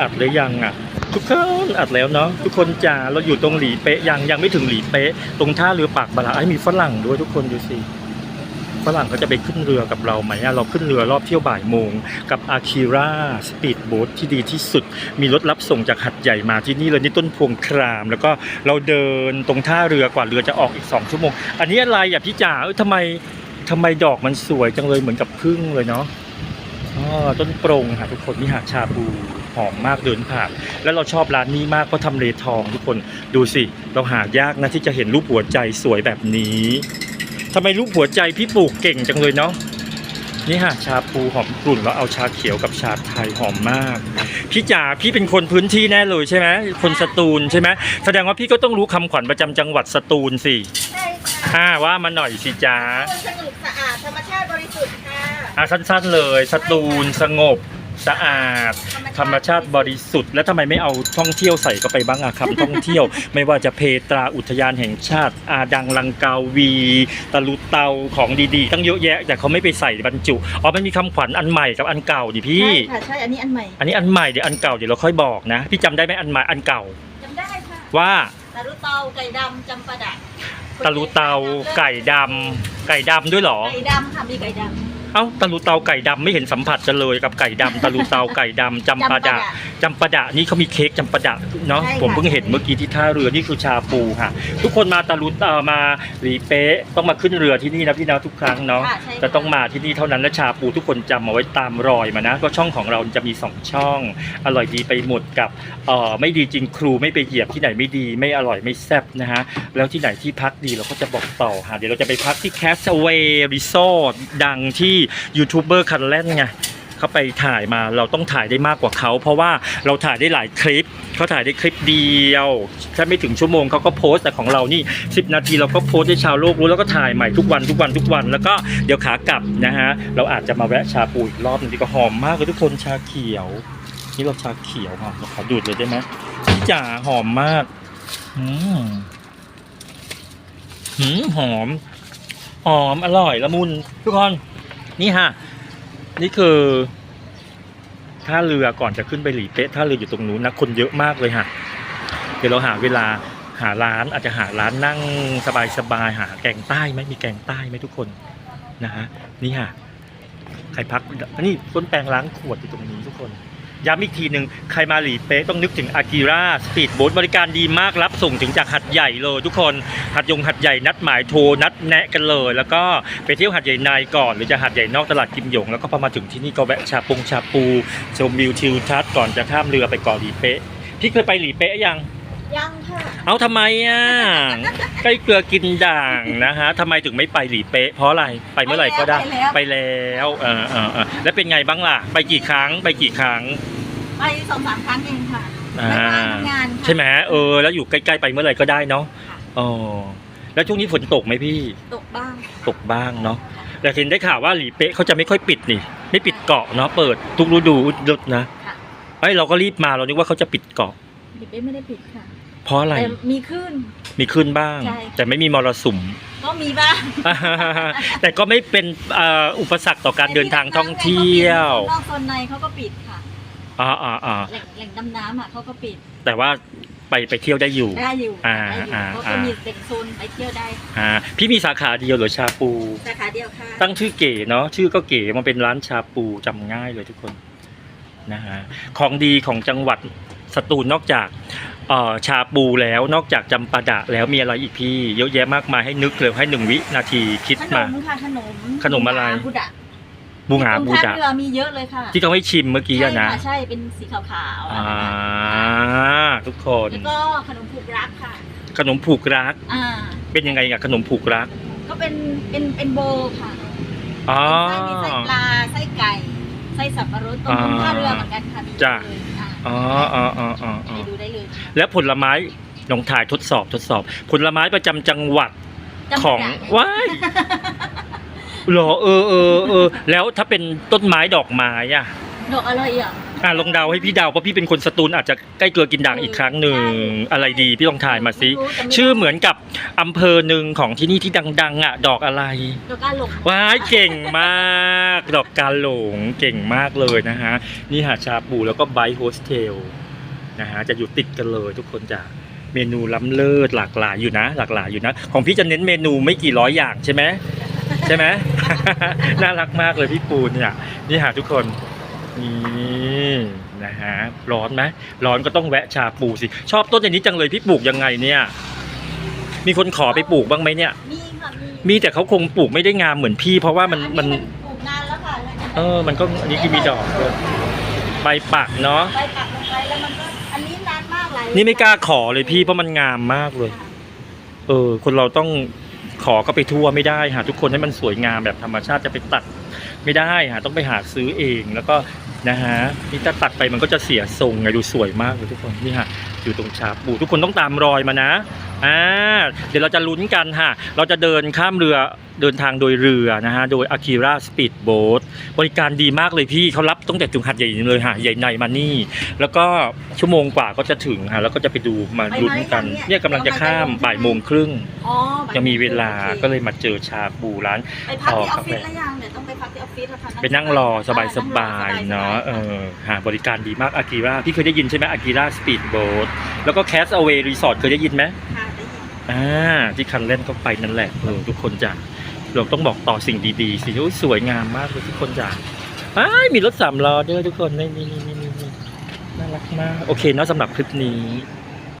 อัดหรือยังอะ ทุกคนอัดแล้วเนาะทุกคนจ๋าเราอยู่ตรงหลีเป๊ะยังยังไม่ถึงหลีเป๊ะ ตรงท่าเรือปากบาราไอ้มีฝรั่งด้วยทุกคนดูสิฝรั่งเขาจะไปขึ้นเรือกับเราไหมเราขึ้นเรือรอบเที่ยวบ่ายโมง กับอาคิราสปีดโบ๊ทที่ดีที่สุด มีรถรับส่งจากหัดใหญ่มาที่นี่เลยนี่ต้นพวงคราม แล้วก็เราเดินตรงท่าเรือกว่าเรือจะออกอีก 2 ชั่วโมง อันนี้อะไรอะพี่จ๋าเอ้ยทำไมทำไมดอกมันสวยจังเลยเหมือนกับพึ่งเลยเนาะอ๋อต้นโปรงค่ะทุกคนนี่หาชาบู หอมมากเดินผ่านแล้วเราชอบร้านนี้มากเพราะทำเลทองทุกคนดูสิ เราหายากนะที่จะเห็นรูปหัวใจสวยแบบนี้ทำไมรูปหัวใจพี่ปลูกเก่งจังเลยเนาะนี่ค่ะชาปูหอมกลุ่นแล้วเอาชาเขียวกับชาไทยหอมมาก พี่จ๋าพี่เป็นคนพื้นที่แน่เลยใช่ไหมคนสตูลใช่ไหมแสดงว่าพี่ก็ต้องรู้คำขวัญประจำจังหวัดสตูลสิใช่ค่ะอ่าว่ามาหน่อยสิจ๋าคนสนุกสะอาดธรรมชาติบริสุทธิ์ค่ะอ่าสั้นๆเลย สตูลสงบ สะอาด ธรรมชาติบริสุทธิ์ แล้วทำไมไม่เอาท่องเที่ยวใส่เข้าไปบ้างอะคำท่องเที่ยว ไม่ว่าจะเพตราอุทยานแห่งชาติ อาดังลังกาวีตะลุเตาของดีๆตั้งเยอะแยะ แต่เขาไม่ไปใส่บรรจุอ๋อมันมีคำขวัญอันใหม่กับอันเก่าดิพี่ ใช่ค่ะใช่อันนี้อันใหม่อันนี้อันใหม่เดี๋ยวอันเก่าเดี๋ยวเราค่อยบอกนะ พี่จำได้ไหมอันใหม่อันเก่าจำได้ค่ะว่าตารุเตาไก่ดำจำปาดะตะลุเตาไก่ดำไก่ดำด้วยเหรอ ไก่ดำค่ะมีไก่ด เอ้าตะลุเตาไก่ดำไม่เห็นสัมผัสกันเลยกับไก่ดำตะลุเตาไก่ดำำจำปาดะจำปาดะนี่เขามีเค้กจำปาดะเนาะใช่ค่ะ ผมเพิ่งเห็นเมื่อกี้ที่ท่าเรือนี่คือชาปูค่ะ ทุกคนมาตะลุเอ่อมาหลีเป๊ะต้องมาขึ้นเรือที่นี่นะพี่นะทุกครั้งเนาะ ค่ะใช่ค่ะ จะต้องมาที่นี่เท่านั้นและชาปูทุกคนจำเอาไว้ตามรอยมานะ ก็ช่องของเราจะมีสองช่อง อร่อยดีไปหมดกับเอ่อไม่ดีจริงครูไม่ไปเหยียบที่ไหนไม่ดีไม่อร่อยไม่แซ่บนะฮะ แล้วที่ไหนที่พักดีเราก็จะบอกต่อค่ะเดี๋ยวเราจะไปพักที่ Castaway Resort ดังที่ยูทูบเบอร์คันแล่นไง เขาไปถ่ายมาเราต้องถ่ายได้มากกว่าเขา เพราะว่าเราถ่ายได้หลายคลิปเขาถ่ายได้คลิปเดียวแค่ไม่ถึงชั่วโมงเขาก็โพสต์แต่ของเรานี่ 10 นาทีเราก็โพสต์ให้ชาวโลกรู้แล้วก็ถ่ายใหม่ทุกวันทุกวันทุกวัน แล้วก็เดี๋ยวขากลับนะฮะเราอาจจะมาแวะชาปูอีกรอบนึงดีก็หอมมากเลยทุกคนชาเขียว นี่เราชาเขียวค่ะเราขอดูดเลยได้ไหมพี่จ๋าหอมมากอืมหอมหอมอร่อยละมุนทุกคนนี่ฮะ นี่คือท่าเรือก่อนจะขึ้นไปหลีเป๊ะท่าเรืออยู่ตรงนู้นนะคนเยอะมากเลยฮะเดี๋ยวเราหาเวลาหาร้านอาจจะหาร้านนั่งสบายๆหาแกงใต้ไหมมีแกงใต้ไหมทุกคนนะฮะนี่ฮะใครพักนี่ต้นแปลงล้างขวดอยู่ตรงนี้ทุกคน ย้ำอีกทีหนึ่งใครมาหลีเป๊ะต้องนึกถึงอากิระสปีดโบ๊ทบริการดีมากรับส่งถึงจากหัดใหญ่เลยทุกคนหัดยงหัดใหญ่นัดหมายโทรนัดแนะกันเลย แล้วก็ไปเที่ยวหัดใหญ่ในก่อน หรือจะหัดใหญ่นอกตลาดกิมหยง แล้วก็พอมาถึงที่นี่ก็แวะชาปงชาปูชมวิวทิวทัศน์ก่อนจะข้ามเรือไปเกาะหลีเป๊ะพี่เคยไปหลีเป๊ะยัง ยังค่ะเอาทำไมอะใกล้เกลือกินด่างนะฮะทำไมถึงไม่ไปหลีเป๊ะเพราะอะไรไปเมื่อไหร่ก็ได้ไปแล้วเออเออเออแล้วเป็นไงบ้างล่ะ ไปกี่ครั้งไปกี่ครั้งไปสองสามครั้งเองค่ะอ่าไม่ว่างทำงานค่ะใช่ไหมเออ แล้วอยู่ใกล้ๆไปเมื่อไหร่ก็ได้เนาะอ๋อแล้วช่วงนี้ฝนตกไหมพี่ ตกบ้าง ตกบ้างเนาะแต่เห็นได้ข่าวว่าหลีเป๊ะเขาจะไม่ค่อยปิดนี่ ไม่ปิดเกาะเนาะเปิดทุกฤดูอุดนะค่ะไอ้ยเราก็รีบมาเรานึกว่าเขาจะปิดเกาะ ดิบไม่ได้ปิดค่ะเพราะอะไรแต่มีขึ้น มีขึ้นบ้าง ใช่ แต่ไม่มีมรสุม ก็มีบ้างแต่ก็ไม่เป็นเอ่ออุปสรรคต่อการเดินทางท่องเที่ยว นอกโซนในเขาก็ปิดค่ะ อ่าอ่าอ่าแหล่งแหล่งดำน้ำอะเขาก็ปิดแต่ว่าไปไปเที่ยวได้อยู่ ได้อยู่อ่าได้อยู่อ่าเขาอ่าก็มีเป็นโซนไปเที่ยวได้อ่าพี่มีสาขาเดียวเหรือชาปู สาขาเดียวค่ะ ตั้งชื่อเก๋เนาะชื่อก็เก๋มันเป็นร้านชาปูจำง่ายเลยทุกคนนะฮะของดีของจังหวัด สตูลนอกจากเอ่อชาปูแล้วนอกจากจำปาดะแล้วมีอะไรอีกพี่ เยอะแยะมากมายให้นึกเลยให้หนึ่งวินาทีคิดขนมา มค่ะขนมขนมอะไร บูดะบูหงาตรงบูท่าดะเรือมีเยอะเลยค่ะที่เขาให้ชิมเมื่อกี้อะนะ ใช่ค่ใช่เป็นสีขาวๆอ่าทุกคน แล้วก็ขนมผูกรักค่ะ ขนมผูกรัก อ่า เป็นยังไงอะขนมผูกรักก็เป็นเป็นเป็นโบค่ะอ๋อ เป็นไส้มีไส้ปลาไส้ไก่ไส้สับปะรดตรงตรงท่าเรือเหมือนกันค่ะมีจ้ะ เลย อ่าอ๋ออ๋ออ๋ออ๋ออ๋ไปอดูได้เลยค่ะแล้วผลไม้ลองถ่ายทดสอบทดสอบ ผลไม้ประจำจังหวัดจำของปาดะว้ายเหรอเออเออเออแล้วถ้าเป็นต้นไม้ดอกไม้อะดอกอะไรอะ อะลองเดาให้พี่เดาเพราะพี่เป็นคนสตูลอาจจะใกล้เกลือกินด่างอีกครั้งหนึ่งอะไรดีพี่ลองถ่ายมาสิไรู้แต่ไชื่อเหมือนกับอำเภอหนึ่งของที่นี่ที่ดัง ๆ อะ ดอกอะไร ดอกกาหลงว้ายเก่งมาก ดอกกาหลงเก่งมากเลยนะฮะนี่หาดชาบูแล้วก็ไบโฮสเทลนะฮะจะอยู่ติดกันเลยทุกคนจะเมนูล้ำเลิศหลากหลายอยู่นะ หลากหลายอยู่นะ ของพี่จะเน้นเมนูไม่กี่ร้อยอย่างใช่ไหมใช่ไหม น่ารักมากเลยพี่ปูนเนี่ยนี่หาทุกคน นี่นะฮะร้อนไหมร้อนก็ต้องแวะชาปูสิ ชอบต้นอย่างนี้จังเลยพี่ปลูกยังไงเนี่ย มีคนขอไปปลูกบ้างไหมเนี่ย มีค่ะมีมีแต่เขาคงปลูกไม่ได้งามเหมือนพี่ เพราะว่ามันมันปลูกนานแล้วค่ะเลยจะเออมันก็อันนี้คือมีดอกด้วยใบปักเนาะไปปักลงไปแล้วมันก็อันนี้นานมากหลายนี่ไม่กล้าขอเลยพี่เพราะมันงามมากเลย เออ คนเราต้องขอก็ไปทั่วไม่ได้หาทุกคนให้มันสวยงามแบบธรรมชาติจะไปตัดไม่ได้หาต้องไปหาซื้อเอง แล้วก็ นะฮะนี่ถ้าตัดไปมันก็จะเสียทรงไงดูสวยมากเลยทุกคนนี่ฮะ อยู่ตรงชาปูทุกคนต้องตามรอยมานะอ่าเดี๋ยวเราจะลุ้นกันฮะเราจะเดินข้ามเรือเดินทางโดยเรือนะฮะโดย Akira Speed Boat บริการดีมากเลยพี่เขารับตั้งแต่จุงหัดใหญ่เลยฮะใหญ่ในมานี่ แล้วก็ชั่วโมงกว่าก็จะถึงฮะแล้วก็จะไปดูมาลุ้นกัน เนี่ยกำลังจะข้ามบ่ายโมงครึ่งอ๋อยังมีเวลาก็เลยมาเจอชาบูร้านไปพักที่อต่ออฟฟิศครับแล้วยังเดี๋ยวต้องไปพักที่ออฟฟิศแล้วค่ะไปนั่งรอสบายๆเนาะเออหาบริการดีมากอากิระพี่เคยได้ยินใช่ไหมอากิระสปีดโบ๊ทแล้วก็แคสเอา a y รีสอร์ทเคยได้ยินไหมค่ะได้ยินอ่าที่คันเล่นก็ไปนั่นแหละเออทุกคนจ้ะเราต้องบอกต่อสิ่งดีๆสิโอ้ยสวยงามมากเลยทุกคนจ้ะอ้ายมีรถสามล้อด้วยทุกคนนี่นี่นี่นี่นี่น่ารักมาก โอเคเนาะสำหรับคลิปนี้